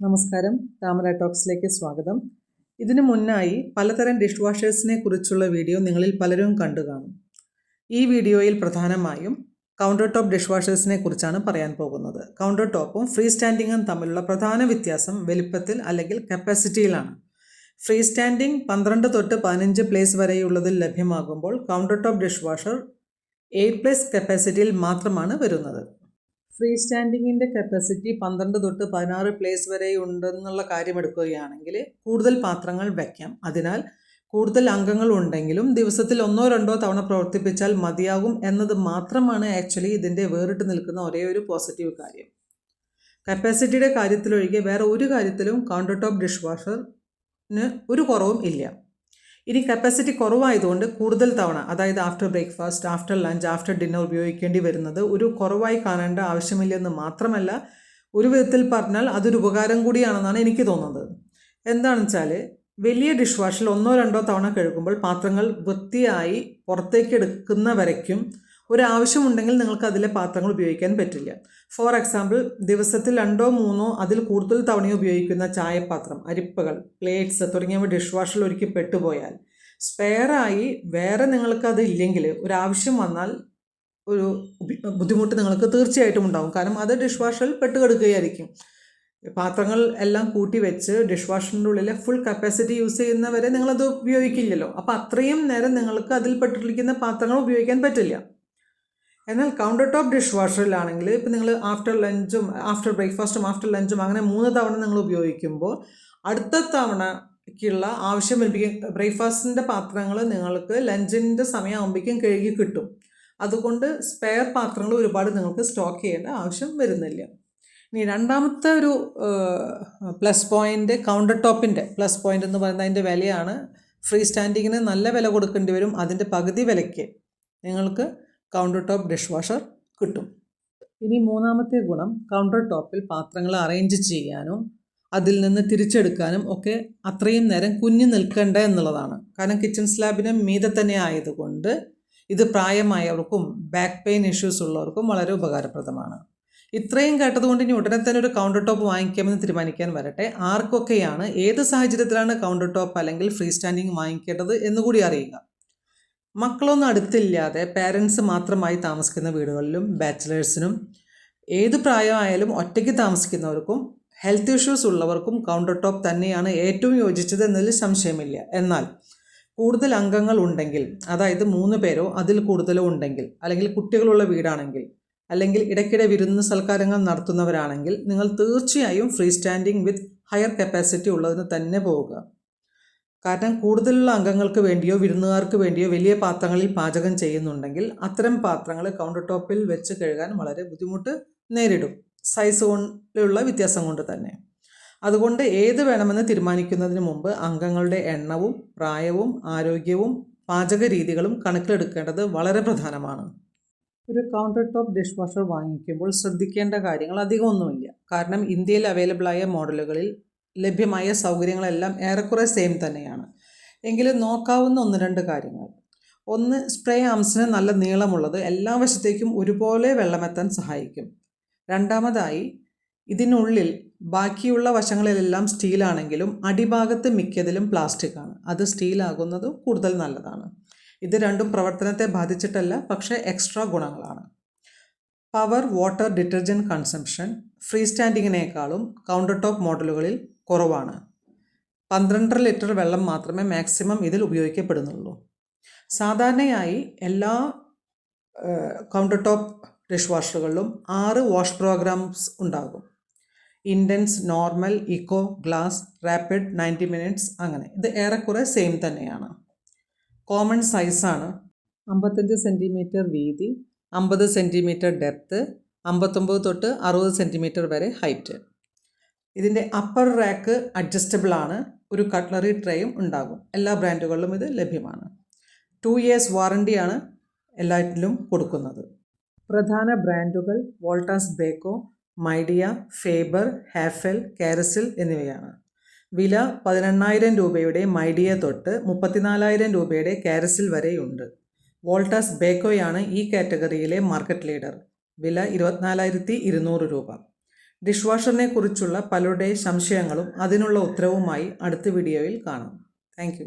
നമസ്കാരം. താമര ടോക്സിലേക്ക് സ്വാഗതം. ഇതിനു മുന്നായി പലതരം ഡിഷ് വാഷേഴ്സിനെ കുറിച്ചുള്ള വീഡിയോ നിങ്ങളിൽ പലരും കണ്ടു കാണും. ഈ വീഡിയോയിൽ പ്രധാനമായും കൗണ്ടർ ടോപ്പ് ഡിഷ് വാഷേഴ്സിനെ കുറിച്ചാണ് പറയാൻ പോകുന്നത്. കൗണ്ടർ ടോപ്പും ഫ്രീ സ്റ്റാൻഡിങ്ങും തമ്മിലുള്ള പ്രധാന വ്യത്യാസം വലിപ്പത്തിൽ അല്ലെങ്കിൽ കപ്പാസിറ്റിയിലാണ് ഫ്രീ സ്റ്റാൻഡിംഗ് പന്ത്രണ്ട് തൊട്ട് പതിനഞ്ച് പ്ലേസ് വരെയുള്ളതിൽ ലഭ്യമാകുമ്പോൾ counter top dish washer eight plus കപ്പാസിറ്റിയിൽ മാത്രമാണ് വരുന്നത്. ഫ്രീ സ്റ്റാൻഡിങ്ങിന്റെ കപ്പാസിറ്റി പന്ത്രണ്ട് തൊട്ട് പതിനാറ് പ്ലേസ് വരെ ഉണ്ടെന്നുള്ള കാര്യം എടുക്കുകയാണെങ്കിൽ കൂടുതൽ പാത്രങ്ങൾ വയ്ക്കാം അതിനാൽ കൂടുതൽ അംഗങ്ങൾ ഉണ്ടെങ്കിലും ദിവസത്തിൽ ഒന്നോ രണ്ടോ തവണ പ്രവർത്തിപ്പിച്ചാൽ മതിയാകും എന്നത് മാത്രമാണ് ആക്ച്വലി ഇതിന്റെ വേറിട്ട് നിൽക്കുന്ന ഒരേ ഒരു പോസിറ്റീവ് കാര്യം. കപ്പാസിറ്റിയുടെ കാര്യത്തിലൊഴികെ വേറെ ഒരു കാര്യത്തിലും കൗണ്ടർ ടോപ്പ് ഡിഷ് വാഷറിന് ഒരു കുറവും ഇല്ല. ഇനി കപ്പാസിറ്റി കുറവായതുകൊണ്ട് കൂടുതൽ തവണ അതായത് after breakfast after lunch after dinner ഉപയോഗിക്കേണ്ടി വരുന്നത് ഒരു കുറവായി കാണേണ്ട ആവശ്യമില്ലെന്ന് മാത്രമല്ല ഒരു വിധത്തിൽ പറഞ്ഞാൽ അതൊരു ഉപകാരം കൂടിയാണെന്നാണ് എനിക്ക് തോന്നുന്നത്. എന്താണെന്ന് വെച്ചാൽ വലിയ ഡിഷ് വാഷിൽ ഒന്നോ രണ്ടോ തവണ കഴുകുമ്പോൾ പാത്രങ്ങൾ വൃത്തിയായി പുറത്തേക്ക് എടുക്കുന്ന വരയ്ക്കും ഒരു ആവശ്യമുണ്ടെങ്കിൽ നിങ്ങൾക്ക് അതിലെ പാത്രങ്ങൾ ഉപയോഗിക്കാൻ പറ്റില്ല. ഫോർ എക്സാമ്പിൾ ദിവസത്തിൽ രണ്ടോ മൂന്നോ അതിൽ കൂടുതൽ തവണയോ ഉപയോഗിക്കുന്ന ചായപാത്രം അരിപ്പകൾ പ്ലേറ്റ്സ് തുടങ്ങിയവ ഡിഷ് വാഷിൽ ഒരുക്കി പെട്ടുപോയാൽ സ്പെയറായി വേറെ നിങ്ങൾക്കത് ഇല്ലെങ്കിൽ ഒരു ആവശ്യം വന്നാൽ ഒരു ബുദ്ധിമുട്ട് നിങ്ങൾക്ക് തീർച്ചയായിട്ടും ഉണ്ടാകും കാരണം അത് ഡിഷ് വാഷിൽ പെട്ട് കിടക്കുകയായിരിക്കും പാത്രങ്ങൾ എല്ലാം കൂട്ടി വെച്ച് ഡിഷ് വാഷിന്റെ ഉള്ളിലെ ഫുൾ കപ്പാസിറ്റി യൂസ് ചെയ്യുന്നവരെ നിങ്ങളത് ഉപയോഗിക്കില്ലല്ലോ. അപ്പോൾ അത്രയും നേരം നിങ്ങൾക്ക് അതിൽ പെട്ടിരിക്കുന്ന പാത്രങ്ങൾ ഉപയോഗിക്കാൻ പറ്റില്ല. എന്നാൽ കൗണ്ടർ ടോപ്പ് ഡിഷ് വാഷറിലാണെങ്കിൽ ഇപ്പം നിങ്ങൾ ആഫ്റ്റർ ലഞ്ചും ആഫ്റ്റർ ബ്രേക്ക്ഫാസ്റ്റും ആഫ്റ്റർ ലഞ്ചും അങ്ങനെ മൂന്ന് തവണ നിങ്ങൾ ഉപയോഗിക്കുമ്പോൾ അടുത്ത തവണയ്ക്കുള്ള ആവശ്യം വരുമ്പിക്കും ബ്രേക്ക്ഫാസ്റ്റിന്റെ പാത്രങ്ങൾ നിങ്ങൾക്ക് ലഞ്ചിന്റെ സമയമാകുമ്പോഴേക്കും കഴുകി കിട്ടും. അതുകൊണ്ട് സ്പെയർ പാത്രങ്ങൾ ഒരുപാട് നിങ്ങൾക്ക് സ്റ്റോക്ക് ചെയ്യേണ്ട ആവശ്യം വരുന്നില്ല. ഇനി രണ്ടാമത്തെ ഒരു പ്ലസ് പോയിന്റ് കൗണ്ടർ ടോപ്പിന്റെ പ്ലസ് പോയിന്റ് എന്ന് പറയുന്നത് അതിന്റെ വിലയാണ്. ഫ്രീ സ്റ്റാൻഡിങ്ങിന് നല്ല വില കൊടുക്കേണ്ടി വരും. അതിന്റെ പകുതി വിലയ്ക്ക് നിങ്ങൾക്ക് കൗണ്ടർ ടോപ്പ് ഡിഷ് വാഷർ കിട്ടും. ഇനി മൂന്നാമത്തെ ഗുണം കൗണ്ടർ ടോപ്പിൽ പാത്രങ്ങൾ അറേഞ്ച് ചെയ്യാനും അതിൽ നിന്ന് തിരിച്ചെടുക്കാനും ഒക്കെ അത്രയും നേരം കുഞ്ഞു നിൽക്കണ്ട എന്നുള്ളതാണ്. കാരണം കിച്ചൺ സ്ലാബിന് മീതെ തന്നെ ആയതുകൊണ്ട് ഇത് പ്രായമായവർക്കും ബാക്ക് പെയിൻ ഇഷ്യൂസ് ഉള്ളവർക്കും വളരെ ഉപകാരപ്രദമാണ്. ഇത്രയും കേട്ടതുകൊണ്ട് ഇനി ഉടനെ തന്നെ ഒരു കൗണ്ടർ ടോപ്പ് വാങ്ങിക്കാമെന്ന് തീരുമാനിക്കാൻ വരട്ടെ. ആർക്കൊക്കെയാണ് ഏത് സാഹചര്യത്തിലാണ് കൗണ്ടർ ടോപ്പ് അല്ലെങ്കിൽ ഫ്രീ സ്റ്റാൻഡിങ് വാങ്ങിക്കേണ്ടത് എന്നുകൂടി അറിയുക. മക്കളൊന്നും അടുത്തില്ലാതെ പേരൻസ് മാത്രമായി താമസിക്കുന്ന വീടുകളിലും ബാച്ചിലേഴ്സിനും ഏത് പ്രായമായാലും ഒറ്റയ്ക്ക് താമസിക്കുന്നവർക്കും ഹെൽത്ത് ഇഷ്യൂസ് ഉള്ളവർക്കും കൗണ്ടർ ടോപ്പ് തന്നെയാണ് ഏറ്റവും യോജിച്ചത് എന്നതിൽ സംശയമില്ല. എന്നാൽ കൂടുതൽ അംഗങ്ങൾ ഉണ്ടെങ്കിൽ അതായത് മൂന്ന് പേരോ അതിൽ കൂടുതലോ ഉണ്ടെങ്കിൽ അല്ലെങ്കിൽ കുട്ടികളുള്ള വീടാണെങ്കിൽ അല്ലെങ്കിൽ ഇടയ്ക്കിടെ വിരുന്ന് സൽക്കാരങ്ങൾ നടത്തുന്നവരാണെങ്കിൽ നിങ്ങൾ തീർച്ചയായും free standing with higher capacity ഉള്ളതിന് തന്നെ പോവുക. കാരണം കൂടുതലുള്ള അംഗങ്ങൾക്ക് വേണ്ടിയോ വിരുന്നുകാർക്ക് വേണ്ടിയോ വലിയ പാത്രങ്ങളിൽ പാചകം ചെയ്യുന്നുണ്ടെങ്കിൽ അത്തരം പാത്രങ്ങൾ കൗണ്ടർ ടോപ്പിൽ വെച്ച് കഴുകാൻ വളരെ ബുദ്ധിമുട്ട് നേരിടും. സൈസ് കൊണ്ടുള്ള വ്യത്യാസം കൊണ്ട് തന്നെ. അതുകൊണ്ട് ഏത് വേണമെന്ന് തീരുമാനിക്കുന്നതിന് മുമ്പ് അംഗങ്ങളുടെ എണ്ണവും പ്രായവും ആരോഗ്യവും പാചക രീതികളും കണക്കിലെടുക്കേണ്ടത് വളരെ പ്രധാനമാണ്. ഒരു കൗണ്ടർ ടോപ്പ് ഡിഷ് വാഷർ വാങ്ങിക്കുമ്പോൾ ശ്രദ്ധിക്കേണ്ട കാര്യങ്ങൾ അധികമൊന്നുമില്ല കാരണം ഇന്ത്യയിൽ അവൈലബിളായ മോഡലുകളിൽ ലഭ്യമായ സൗകര്യങ്ങളെല്ലാം ഏറെക്കുറെ സെയിം തന്നെയാണ്. എങ്കിലും നോക്കാവുന്ന ഒന്ന് രണ്ട് കാര്യങ്ങൾ. ഒന്ന് സ്പ്രേ ആംസിന് നല്ല നീളമുള്ളത് എല്ലാ വശത്തേക്കും ഒരുപോലെ വെള്ളമെത്താൻ സഹായിക്കും. രണ്ടാമതായി ഇതിനുള്ളിൽ ബാക്കിയുള്ള വശങ്ങളിലെല്ലാം സ്റ്റീലാണെങ്കിലും അടിഭാഗത്ത് മിക്കതിലും പ്ലാസ്റ്റിക് ആണ്. അത് സ്റ്റീലാകുന്നത് കൂടുതൽ നല്ലതാണ്. ഇത് രണ്ടും പ്രവർത്തനത്തെ ബാധിച്ചിട്ടല്ല പക്ഷേ എക്സ്ട്രാ ഗുണങ്ങളാണ്. Power water detergent consumption free സ്റ്റാൻഡിങ്ങിനേക്കാളും counter top മോഡലുകളിൽ കുറവാണ്. പന്ത്രണ്ടര ലിറ്റർ വെള്ളം മാത്രമേ മാക്സിമം ഇതിൽ ഉപയോഗിക്കപ്പെടുന്നുള്ളൂ. സാധാരണയായി എല്ലാ കൗണ്ടർ ടോപ്പ് ഡിഷ് വാഷറുകളിലും ആറ് വാഷ് പ്രോഗ്രാംസ് ഉണ്ടാകും. Intense normal eco glass rapid ninety minutes അങ്ങനെ. ഇത് ഏറെക്കുറെ സെയിം തന്നെയാണ്. കോമൺ സൈസാണ് അമ്പത്തഞ്ച് സെന്റിമീറ്റർ വീതി അമ്പത് സെന്റിമീറ്റർ ഡെപ്ത്ത് അമ്പത്തൊമ്പത് തൊട്ട് അറുപത് സെന്റിമീറ്റർ വരെ ഹൈറ്റ് ഇതിന്റെ അപ്പർ റാക്ക് അഡ്ജസ്റ്റബിൾ ആണ്. ഒരു കട്ട്ലറി ട്രേയും ഉണ്ടാകും. എല്ലാ ബ്രാൻഡുകളിലും ഇത് ലഭ്യമാണ്. ടു ഇയേഴ്സ് വാറണ്ടിയാണ് എല്ലാറ്റിലും കൊടുക്കുന്നത്. പ്രധാന ബ്രാൻഡുകൾ Voltas Beko Midea Faber Hafele Carysil എന്നിവയാണ്. വില പതിനെണ്ണായിരം രൂപയുടെ മൈഡിയ തൊട്ട് മുപ്പത്തിനാലായിരം രൂപയുടെ കാരസിൽ വരെയുണ്ട്. വോൾട്ടാസ് ബേക്കോയാണ് ഈ കാറ്റഗറിയിലെ മാർക്കറ്റ് ലീഡർ വില ഇരുപത്തിനാലായിരത്തി ഇരുന്നൂറ് രൂപ. ഡിഷ് വാഷറിനെ കുറിച്ചുള്ള പലരുടെ സംശയങ്ങളും അതിനുള്ള ഉത്തരവുമായി അടുത്ത വീഡിയോയിൽ കാണാം. താങ്ക്